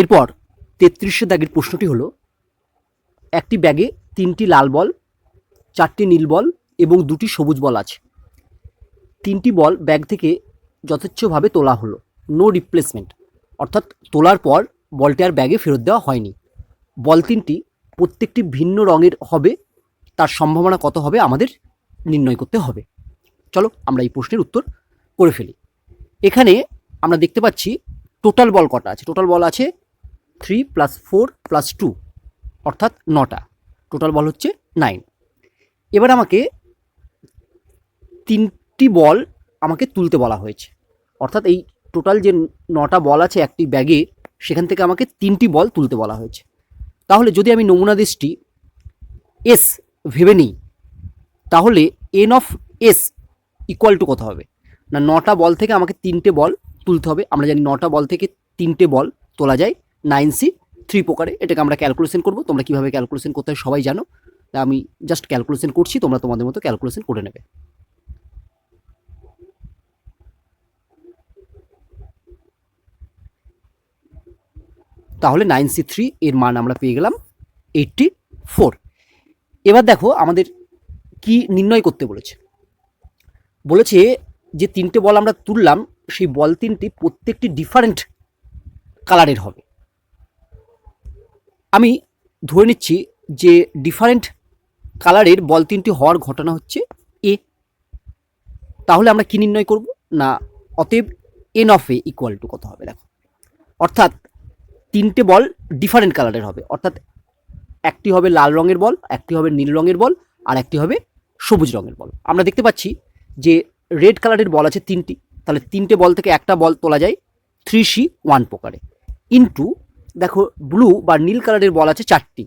এরপর তেত্রিশে দাগের প্রশ্নটি হলো, একটি ব্যাগে তিনটি লাল বল, চারটি নীল বল এবং দুটি সবুজ বল আছে। তিনটি বল ব্যাগ থেকে যথেচ্ছভাবে তোলা হলো নো রিপ্লেসমেন্ট অর্থাৎ তোলার পর বলটি আর ব্যাগে ফেরত দেওয়া হয়নি। বল তিনটি প্রত্যেকটি ভিন্ন রঙের হবে, তার সম্ভাবনা কত হবে আমাদের নির্ণয় করতে হবে। চলো আমরা এই প্রশ্নের উত্তর করে ফেলি। এখানে আমরা দেখতে পাচ্ছি টোটাল বল কটা আছে? টোটাল বল আছে three plus four plus two অর্থাৎ নটা। টোটাল বল হচ্ছে নাইন এবার আমাকে তিনটি বল আমাকে তুলতে বলা হয়েছে। অর্থাৎ এই টোটাল যে নটা বল আছে একটি ব্যাগে সেখান থেকে আমাকে তিনটি বল তুলতে বলা হয়েছে। তাহলে যদি আমি নমুনা দেশটি এস ভেবে নিই, তাহলে N of S equal to কত হবে? না, নটা বল থেকে আমাকে তিনটে বল তুলতে হবে। আমরা জানি নটা বল থেকে তিনটে বল তোলা যায় নাইন সি থ্রি প্রকারে। এটাকে আমরা ক্যালকুলেশন করব। তোমরা কীভাবে ক্যালকুলেশন করতে হয় সবাই জানো। আমি জাস্ট ক্যালকুলেশন করছি, তোমরা তোমাদের মতো ক্যালকুলেশন করে নেবে। তাহলে নাইন সি থ্রি এর মান আমরা পেয়ে গেলাম এইটটি ফোর এবার দেখো আমাদের কি নির্ণয় করতে বলেছে। বলেছে যে তিনটে বল আমরা তুললাম, সেই বল তিনটি প্রত্যেকটি ডিফারেন্ট কালারের হবে। আমি ধরে নিচ্ছি যে ডিফারেন্ট কালারের বল তিনটি হওয়ার ঘটনা হচ্ছে এ তাহলে আমরা কী নির্ণয় করব? না, অতএব N of A equal to কত হবে? দেখো। অর্থাৎ তিনটে বল ডিফারেন্ট কালারের হবে। অর্থাৎ একটি হবে লাল রঙের বল, একটি হবে নীল রঙের বল, আর একটি হবে সবুজ রঙের বল। আমরা দেখতে পাচ্ছি যে রেড কালারের বল আছে তিনটি। তাহলে তিনটে বল থেকে একটা বল তোলা যায় থ্রি সি ওয়ান প্রকারে। ইন্টু দেখো ব্লু বা নীল কালারের বল আছে চারটি।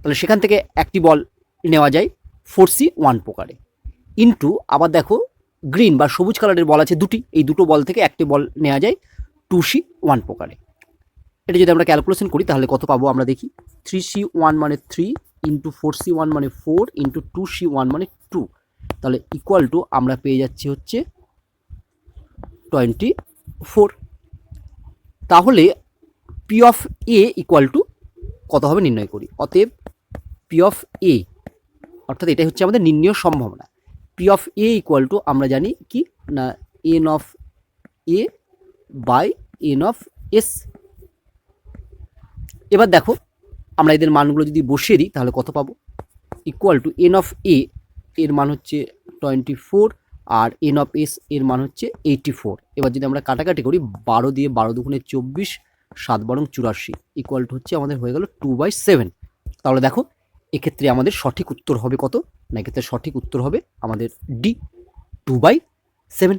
তাহলে সেখান থেকে একটি বল নেওয়া যায় ফোর সি ওয়ান প্রকারে। ইন্টু আবার দেখো গ্রিন বা সবুজ কালারের বল আছে দুটি, এই দুটো বল থেকে একটি বল নেওয়া যায় টু সি ওয়ান প্রকারে। এটা যদি আমরা ক্যালকুলেশন করি, তাহলে কত পাবো আমরা দেখি? থ্রি সি ওয়ান মানে three into four C one মানে four into two C one মানে টু তাহলে ইকুয়াল টু আমরা পেয়ে যাচ্ছি হচ্ছে টোয়েন্টি ফোর তাহলে P of A equal to কত হবে নির্ণয় করি। অতএব পি অফ এ অর্থাৎ এটাই হচ্ছে আমাদের নির্ণয় সম্ভাবনা। P of A equal to আমরা জানি কি? না N of A by N of S এবার দেখো, আমরা এদের মানগুলো যদি বসিয়ে দিই, তাহলে কত পাবো? Equal to N of A এর মান হচ্ছে টোয়েন্টি ফোর আর এন অফ এস এর মান হচ্ছে এইটি ফোর এবার যদি আমরা কাটাকাটি করি, বারো দিয়ে বারো দুগুণে চব্বিশ সাত বরং চুরাশি ইকুয়াল টু হচ্ছে আমাদের হয়ে গেল টু বাই সেভেন তাহলে দেখো, এক্ষেত্রে আমাদের সঠিক উত্তর হবে কত? না, এক্ষেত্রে সঠিক উত্তর হবে আমাদের ডি টু বাই সেভেন